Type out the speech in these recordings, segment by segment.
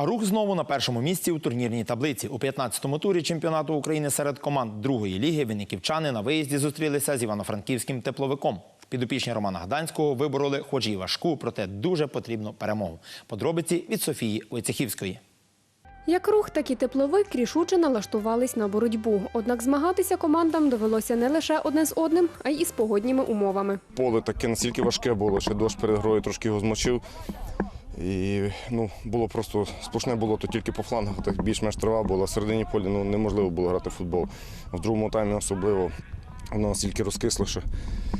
А рух знову на першому місці у турнірній таблиці. У 15-му турі чемпіонату України серед команд другої ліги винниківчани на виїзді зустрілися з івано-франківським тепловиком. Підопічні Романа Гданського вибороли, хоч і важку, проте дуже потрібну перемогу. Подробиці від Софії Войцехівської. Як рух, так і тепловик рішуче налаштувались на боротьбу. Однак змагатися командам довелося не лише одне з одним, а й із погодніми умовами. Поле таке настільки важке було, що дощ перед грою трошки його змочив. І ну, було просто сплошне було то тільки по флангах, так більш-менш трава була. В середині поля ну, неможливо було грати в футбол. В другому таймі особливо воно настільки розкисло, що,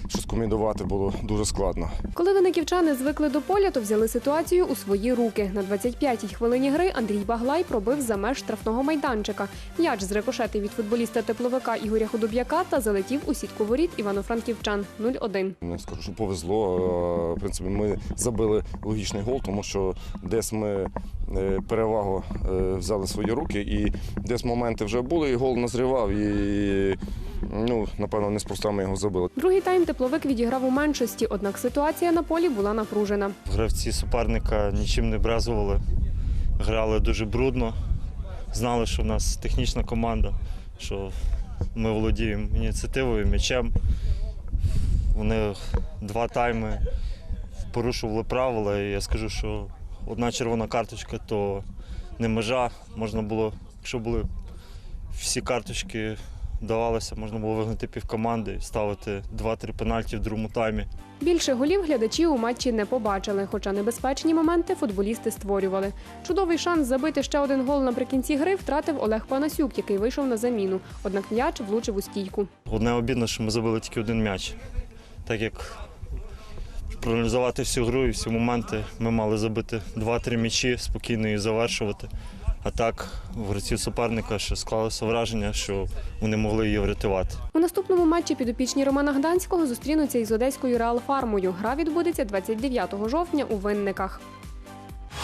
що скомідувати було дуже складно. Коли виниківчани звикли до поля, то взяли ситуацію у свої руки. На 25-й хвилині гри Андрій Баглай пробив за меж штрафного майданчика. М'яч зрикошетив від футболіста тепловика Ігоря Худоб'яка та залетів у сітку воріт івано-франківчан 0-1. Не скажу, що повезло. В принципі, ми забили логічний гол, тому що десь ми е, перевагу е, взяли в свої руки, і десь моменти вже були, і гол назрівав, і ну, напевно, неспроста ми його забили. Другий тайм тепловик відіграв у меншості, однак ситуація на полі була напружена. Гравці суперника нічим не брезгували, грали дуже брудно. Знали, що в нас технічна команда, що ми володіємо ініціативою, м'ячем. Вони два тайми порушували правила, і я скажу, що одна червона карточка то не межа. Можна було, якщо були всі карточки давалися, можна було вигнати півкоманди і ставити 2-3 пенальті в другому таймі. Більше голів глядачі у матчі не побачили, хоча небезпечні моменти футболісти створювали. Чудовий шанс забити ще один гол наприкінці гри втратив Олег Панасюк, який вийшов на заміну. Однак м'яч влучив у стійку. Одне обідно, що ми забили тільки один м'яч. Так як проаналізувати всю гру і всі моменти, ми мали забити 2-3 м'ячі, спокійно її завершувати. А так, в гравців суперника що склалося враження, що вони могли її врятувати. У наступному матчі підопічні Романа Гданського зустрінуться із одеською реалфармою. Гра відбудеться 29 жовтня у Винниках.